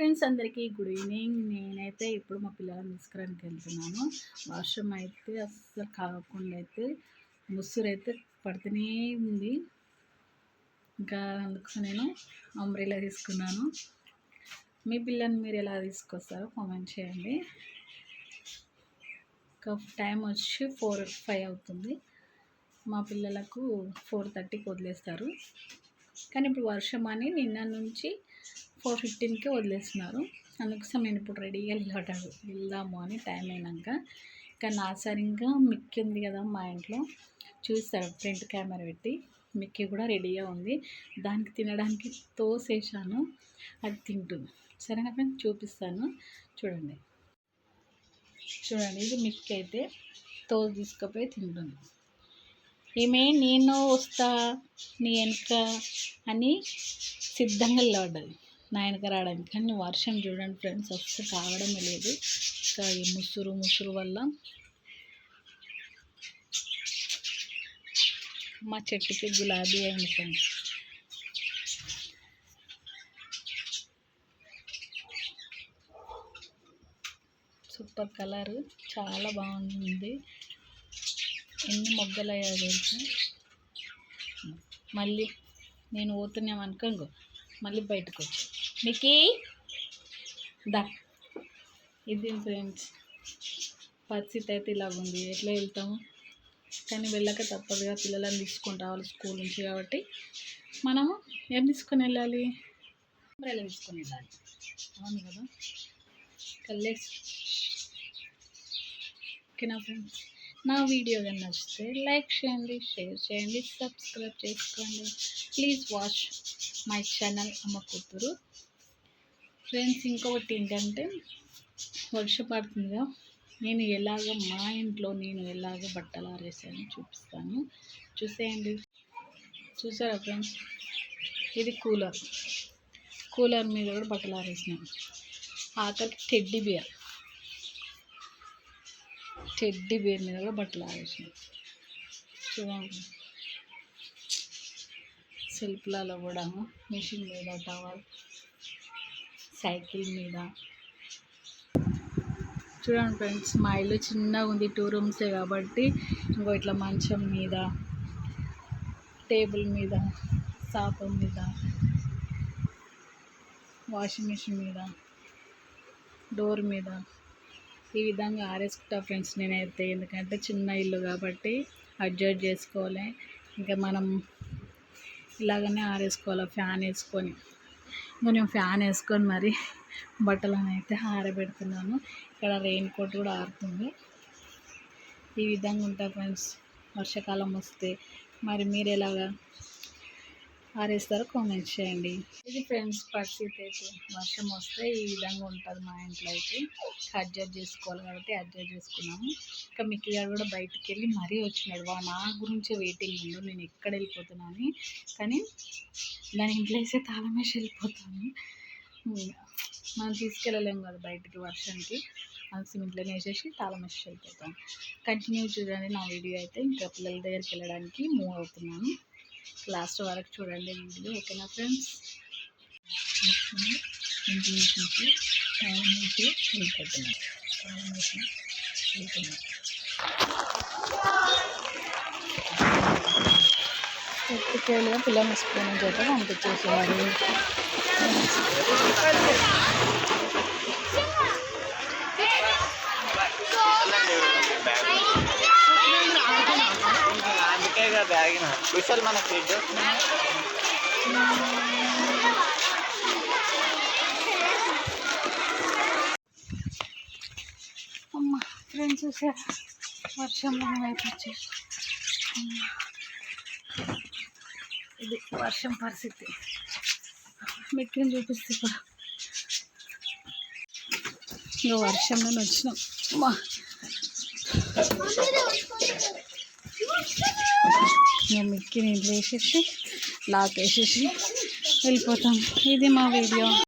Friends అందరికీ good evening. నేనైతే ఇప్పుడు మా పిల్లలను తీసుకురానికి వెళ్తున్నాను. వర్షం అయితే అస్సలు కాకుండా అయితే ముసురు అయితే పడుతూనే ఉంది. ఇంకా అందుకు నేను అంబ్రెలా తీసుకున్నాను. మీ పిల్లల్ని మీరు ఎలా తీసుకొస్తారో కామెంట్ చేయండి. ఇంకా టైం వచ్చి ఫోర్ ఫైవ్ అవుతుంది. మా పిల్లలకు ఫోర్ థర్టీకి వదిలేస్తారు. కానీ ఇప్పుడు వర్షం అని నిన్న నుంచి ఫోర్ ఫిఫ్టీన్కి వదిలేస్తున్నారు. అందుకోసం నేను ఇప్పుడు రెడీగా వెళ్ళాడు వెళ్దాము అని టైం అయినాక. ఇంకా నా సరి ఇంకా మిక్కి ఉంది కదా మా ఇంట్లో. చూస్తాడు ఫ్రంట్ కెమెరా పెట్టి. మిక్కీ కూడా రెడీగా ఉంది. దానికి తినడానికి తోసేసాను అది తింటుంది. సరేనా ఫ్రెండ్ చూపిస్తాను. చూడండి. చూడండి ఇది మిక్కి అయితే తోలు తీసుకుపోయి తింటుంది. ఈమె నేను వస్తా నీ వెనక అని సిద్ధంగా నిలబడ్డది. నా రావడానికి కానీ వర్షం చూడండి ఫ్రెండ్స్ అసలు కావడం లేదు. ఇంకా ఈ ముసురు ముసురు వల్ల మా చెట్టుకి గులాబీ అయింది ఫ్రెండ్స్. సూపర్ కలర్ చాలా బాగుంది. ఎన్ని మొగ్గలు అయ్యాయో తెలుసు? మళ్ళీ నేను పోతున్నామనుకో ఇంకో మళ్ళీ బయటకు వచ్చాను మికీ దా. ఇది ఫ్రెండ్స్ పరిస్థితి అయితే ఇలాగ ఉంది. ఎట్లా వెళ్తాము? కానీ వెళ్ళక తప్పదుగా పిల్లలను తీసుకొని రావాలి స్కూల్ నుంచి కాబట్టి. మనము ఏం తీసుకొని వెళ్ళాలి? అంబ్రెలా తీసుకొని వెళ్ళాలి. అవును కదా? కల్లేస్ ఓకేనా ఫ్రెండ్స్ నా వీడియో కానీ నచ్చితే లైక్ చేయండి షేర్ చేయండి సబ్స్క్రైబ్ చేసుకోండి. ప్లీజ్ వాచ్ మై ఛానల్ అమ్మ కూతురు. ఫ్రెండ్స్ ఇంకొకటి ఏంటంటే వర్షం పడుతుందిగా. నేను ఎలాగ మా ఇంట్లో నేను ఎలాగ బట్టలు ఆరేసాను చూపిస్తాను. చూసేయండి. చూసారా ఫ్రెండ్స్? ఇది కూలర్. కూలర్ మీద కూడా బట్టలు ఆరేసినాను ఆఖరికి టెడ్డీ బియర్. టెడ్డీ బేర్ మీద కూడా బట్టలు ఆరేసినాను చూడండి. సెల్ఫ్లలో కూడా మిషన్ మీద టవల్ సైకిల్ మీద. చూడండి ఫ్రెండ్స్ మా ఇల్లు చిన్నగా ఉంది టూ రూమ్సే కాబట్టి ఇంకో ఇట్లా మంచం మీద టేబుల్ మీద సాప మీద వాషింగ్ మిషన్ మీద డోర్ మీద. ఈ విధంగా ఆరేసుకుంటా ఫ్రెండ్స్ నేనైతే. ఎందుకంటే చిన్న ఇల్లు కాబట్టి అడ్జస్ట్ చేసుకోవాలి. ఇంకా మనం ఇలాగనే ఆరేసుకోవాలి ఫ్యాన్ వేసుకొని. నేను ఫ్యాన్ వేసుకొని మరి బట్టలను అయితే ఆరబెడుతున్నాను. ఇక్కడ రెయిన్ కోట్ కూడా ఆరుతుంది. ఈ విధంగా ఉంటా ఫ్రెండ్స్ వర్షాకాలం వస్తే. మరి మీరు ఎలాగా ఆరేస్తారు కామెంట్ చేయండి. ఇది ఫ్రెండ్స్ పరిస్థితి అయితే వర్షం వస్తే ఈ విధంగా ఉంటుంది మా ఇంట్లో అయితే. అడ్జస్ట్ చేసుకోవాలి కాబట్టి అడ్జస్ట్ చేసుకున్నాము. ఇంకా మిక్కి గారు కూడా బయటికి వెళ్ళి మరీ వచ్చినాడు. వా నా గురించి వెయిటింగ్ ఉండు నేను ఎక్కడ వెళ్ళిపోతున్నాను కానీ దాని ఇంట్లో వేసే తాళం వేసి వెళ్ళిపోతాను మనం తీసుకెళ్ళలేము కదా బయటికి వర్షానికి. అందుకు ఇంట్లోనే వేసేసి తాళం వేసి వెళ్ళిపోతాం. కంటిన్యూ చూడండి నా వీడియో అయితే. ఇంకా పిల్లల దగ్గరికి వెళ్ళడానికి మూవ్ అవుతున్నాను. లాస్ట్ వరకు చూడండి వీడియో ఓకేనా ఫ్రెండ్స్? ఇంటి టైం అయితే వెళ్ళిపోతున్నాం టైం అయితే వెళ్తున్నాం పిల్లలు స్పూన్ చేత పంపించేసేవారు? బ్యాగ్ మన ఫ్రిడ్జ్. అమ్మ ఫ్రెండ్స్ చూసారా? వర్షంలో వైపు వచ్చేసి ఇది వర్షం పరిస్థితి. మెట్లను చూపిస్తే కూడా. ఇంకా వర్షంలో వచ్చినాం. అమ్మా. ఇంకా మిక్కి నీళ్ళు వేసేసి లాక్ వేసేసి వెళ్ళిపోతాం. ఇది మా వీడియో.